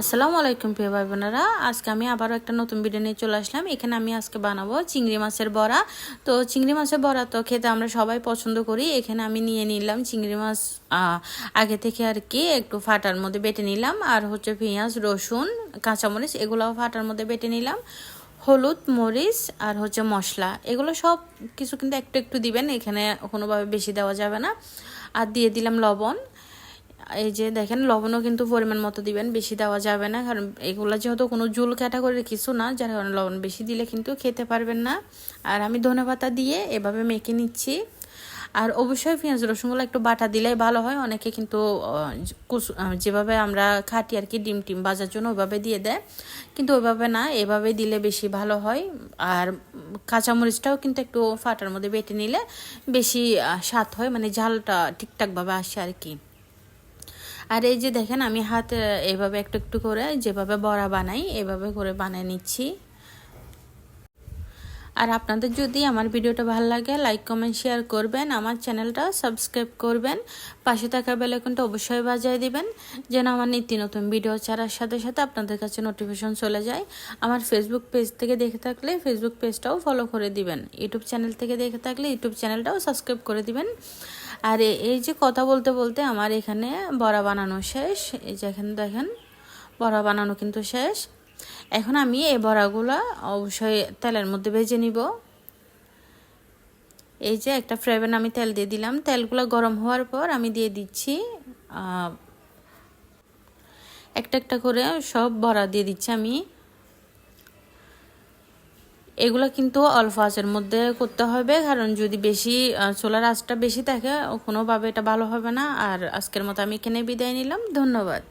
আসসালামু আলাইকুম প্রিয় ভাই বোনেরা আজকে আমি আবারও একটা নতুন ভিডিও নিয়ে চলে আসলাম। এখানে আমি আজকে বানাবো চিংড়ি মাছের বড়া। তো চিংড়ি মাছের বড়া তো খেতে আমরা সবাই পছন্দ করি। এখানে আমি নিয়ে নিলাম চিংড়ি মাছ আগে থেকে আর কি একটু ফাটার মধ্যে বেটে নিলাম। আর হচ্ছে পেঁয়াজ, রসুন, কাঁচামরিচ এগুলোও ফাটার মধ্যে বেটে নিলাম। হলুদ, মরিচ আর হচ্ছে মশলা। এগুলো সব কিছু কিন্তু একটু একটু দিবেন, এখানে কোনোভাবে বেশি দেওয়া যাবে না। আর দিয়ে দিলাম লবণ। এই যে দেখেন, লবণও কিন্তু পরিমাণ মতো দিবেন, বেশি দেওয়া যাবে না। কারণ এগুলো যেহেতু কোনো জুল ক্যাটাগরির কিছু না, যার কারণে লবণ বেশি দিলে কিন্তু খেতে পারবেন না। আর আমি ধনে পাতা দিয়ে এভাবে মেখে নিচ্ছি। আর অবশ্যই পেঁয়াজ, রসুনগুলো একটু বাটা দিলেই ভালো হয়। অনেকে কিন্তু যেভাবে আমরা খাটি আর কি ডিম টিম বাজার জন্য ওইভাবে দিয়ে দেয়। কিন্তু ওইভাবে না, এভাবে দিলে বেশি ভালো হয়। আর কাঁচামরিচটাও কিন্তু একটু ফাটার মধ্যে বেটে নিলে বেশি স্বাদ হয় মানে ঝালটা ঠিকঠাকভাবে আসে আর কি। আর এই যে দেখেন, আমি হাত এভাবে একটু একটু করে যেভাবে বড়া বানাই, এভাবে করে বানিয়ে নিচ্ছি। আর আপনাদের যদি আমার ভিডিওটা ভালো লাগে লাইক কমেন্ট শেয়ার করবেন, আমার চ্যানেলটা সাবস্ক্রাইব করবেন, পাশে থাকা বেলাইকনটা অবশ্যই বাজায় দিবেন, যেন আমার নিত্য নতুন ভিডিও ছাড়ার সাথে সাথে আপনাদের কাছে নোটিফিকেশন চলে যায়। আমার ফেসবুক পেজ থেকে দেখে থাকলে ফেসবুক পেজটাও ফলো করে দিবেন। ইউটিউব চ্যানেল থেকে দেখে থাকলে ইউটিউব চ্যানেলটাও সাবস্ক্রাইব করে দিবেন। আর এই যে কথা বলতে বলতে আমার এখানে বড়া বানানো শেষ। এই যে এখানে দেখেন, বড়া বানানো কিন্তু শেষ। এখন আমি এই বড়াগুলো অবশ্যই তেলের মধ্যে ভেজে নিব। এই যে একটা ফ্রাইপ্যান আমি তেল দিয়ে দিলাম। তেলগুলো গরম হওয়ার পর আমি দিয়ে দিচ্ছি একটা একটা করে সব বড়া দিয়ে দিচ্ছি আমি। এগুলো কিন্তু অল্প আঁচের মধ্যে করতে হবে, কারণ যদি বেশি চুলার আঁচটা বেশি থাকে, কোনোভাবে এটা ভালো হবে না। আর আজকের মতো আমি এখানে বিদায় নিলাম। ধন্যবাদ।